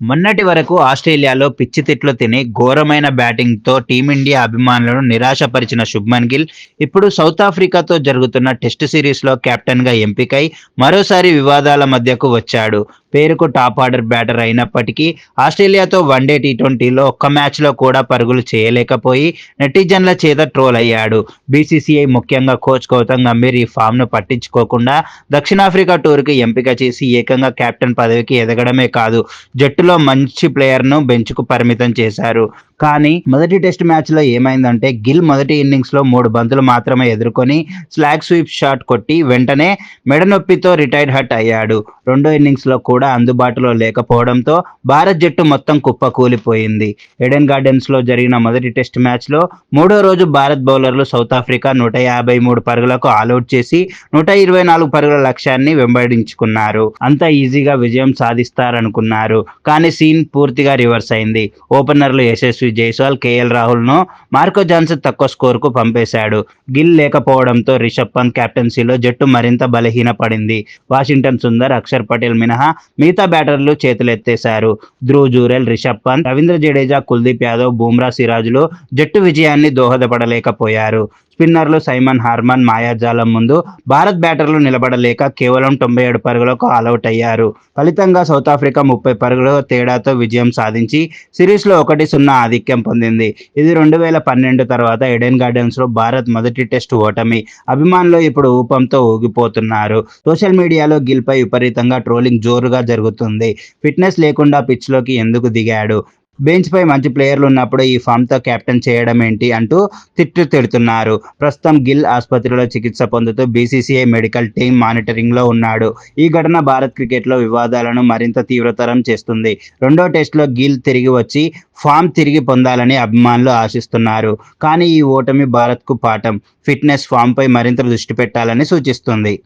మొన్నటి వరకు ఆస్ట్రేలియాలో పిచ్చి తిట్లు తిని ఘోరమైన బ్యాటింగ్తో టీమిండియా అభిమానులను నిరాశపరిచిన శుభ్మన్ గిల్ ఇప్పుడు సౌత్ ఆఫ్రికాతో జరుగుతున్న టెస్ట్ సిరీస్లో కెప్టెన్గా ఎంపికై మరోసారి వివాదాల మధ్యకు వచ్చాడు. పేరుకు టాప్ ఆర్డర్ బ్యాటర్ అయినప్పటికీ ఆస్ట్రేలియాతో వన్డే టీ ట్వంటీలో ఒక్క మ్యాచ్లో కూడా పరుగులు చేయలేకపోయి నెటిజన్ల చేత ట్రోల్ అయ్యాడు. బీసీసీఐ ముఖ్యంగా కోచ్ గౌతమ్ గంభీర్ ఈ ఫామ్ను పట్టించుకోకుండా దక్షిణాఫ్రికా టూర్కి ఎంపిక చేసి ఏకంగా కెప్టెన్ పదవికి ఎదగడమే కాదు జట్టులో మంచి ప్లేయర్ను బెంచ్కు పరిమితం చేశారు. కానీ మొదటి టెస్ట్ మ్యాచ్లో ఏమైందంటే గిల్ మొదటి ఇన్నింగ్స్లో మూడు బంతులు మాత్రమే ఎదుర్కొని స్లాగ్ స్వీప్ షాట్ కొట్టి వెంటనే మెడనొప్పితో రిటైర్డ్ హట్ అయ్యాడు. రెండో ఇన్నింగ్స్లో కూడా అందుబాటులో లేకపోవడంతో భారత్ జట్టు మొత్తం కుప్పకూలిపోయింది ఎడెన్ గార్డెన్స్లో జరిగిన మొదటి టెస్ట్ మ్యాచ్లో మూడో రోజు భారత్ బౌలర్లు సౌత్ ఆఫ్రికా నూట యాభై మూడు పరుగులకు ఆల్అౌట్ చేసి నూట ఇరవై నాలుగు పరుగుల లక్ష్యాన్ని వెంబడించుకున్నారు. అంత ఈజీగా విజయం సాధిస్తారనుకున్నారు. కానీ సీన్ పూర్తిగా రివర్స్ అయింది. ఓపెనర్లు యశస్వి జైస్వాల్ కేఎల్ రాహుల్ను మార్కో జాన్సన్ తక్కువ స్కోర్కు పంపేశాడు. గిల్ లేకపోవడంతో రిషబ్ పంత్ కెప్టెన్సీలో జట్టు మరింత బలహీనపడింది. వాషింగ్టన్ సుందర్ అక్షర్ పటేల్ మినహా మిగతా బ్యాటర్లు చేతులెత్తేశారు. ధ్రువ్ జూరెల్ రిషబ్ పంత్ రవీంద్ర జడేజా కుల్దీప్ యాదవ్ బుమ్రా సిరాజులు జట్టు విజయాన్ని దోహదపడలేకపోయారు. స్పిన్నర్లు సైమన్ హార్మన్ మాయాజాలం ముందు భారత్ బ్యాటర్లు నిలబడలేక కేవలం తొంభై ఏడు పరుగులకు ఆలౌట్ అయ్యారు. ఫలితంగా సౌత్ ఆఫ్రికా ముప్పై పరుగుల తేడాతో విజయం సాధించి సిరీస్లో ఒకటి సున్నా ఆధిక్యం పొందింది. ఇది రెండు వేల పన్నెండు తర్వాత ఎడెన్ గార్డెన్స్లో భారత్ మొదటి టెస్ట్ ఓటమి. అభిమానులు ఇప్పుడు ఊపంతో ఊగిపోతున్నారు. సోషల్ మీడియాలో గిల్పై విపరీతంగా ట్రోలింగ్ జోరుగా జరుగుతుంది. ఫిట్నెస్ లేకుండా పిచ్లోకి ఎందుకు దిగాడు? బెంచ్ పై మంచి ప్లేయర్లు ఉన్నప్పుడు ఈ ఫామ్తో కెప్టెన్ చేయడం ఏంటి అంటూ తిట్టు తిడుతున్నారు. ప్రస్తుతం గిల్ ఆసుపత్రిలో చికిత్స పొందుతూ బీసీసీఐ మెడికల్ టీం మానిటరింగ్లో ఉన్నాడు. ఈ ఘటన భారత్ క్రికెట్లో వివాదాలను మరింత తీవ్రతరం చేస్తుంది. రెండో టెస్ట్లో గిల్ తిరిగి వచ్చి ఫామ్ తిరిగి పొందాలని అభిమానులు ఆశిస్తున్నారు. కానీ ఈ ఓటమి భారత్కు పాఠం. ఫిట్నెస్ ఫామ్పై మరింత దృష్టి పెట్టాలని సూచిస్తుంది.